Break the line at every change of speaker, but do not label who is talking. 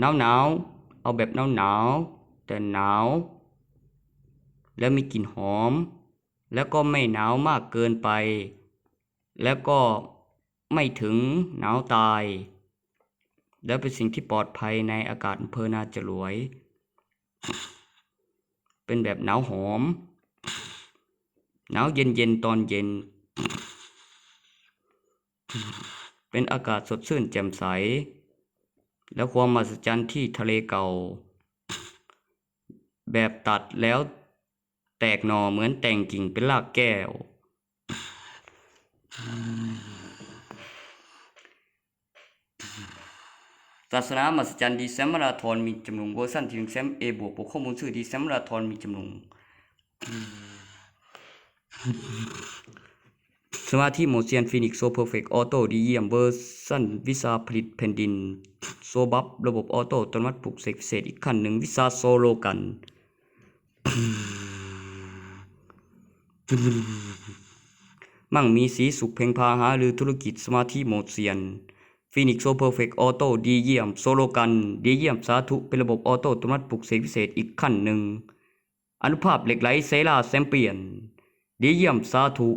หนาวหนาวๆเอาแบบหนาวหนาวๆแต่หนาว แล้วมีกลิ่นหอม แล้วก็ไม่หนาวมากเกินไป แล้วก็ไม่ถึงหนาวตาย และเป็นสิ่งที่ปลอดภัยในอากาศอำเภอนาจรวย เป็นแบบหนาวหอม หนาวเย็นเย็นๆตอนเย็น เป็นอากาศสดชื่นแจ่มใส และความมหัศจรรย์ที่ทะเลเก่า แบบตัดแล้วแตกหน่อเหมือนแต่งกิ่งเป็นรากแก้ว ศาสนามหัศจรรย์ดีแซมมาราธอนมีจำนวนเวอร์ชันที่หนึ่งแซมเอบวกบวกข้อมูลชื่อดีแซมมาราธอนมีจำนวนสมาธิโมเซียนฟินิกโซเพอร์เฟกออโต้ดีเยี่ยมเวอร์ซันวิซาผลิตแผ่นดิน โซบับระบบออโต้อัตโนมัติปลุกเสกพิเศษอีกขั้นหนึ่งวิซาโซโลกัน มั่งมีสีสุขเพ่งพาหาหรือธุรกิจสมาธิโมเซียนฟินิกโซเพอร์เฟกออโต้ดีเยี่ยมโซโลกันดีเยี่ยมสาธุเป็นระบบออโต้อัตโนมัติปลุกเสกพิเศษอีกขั้นหนึ่งอนุภาพเหล็กไหลเซราแซมเปียนดีเยี่ยมสาธุ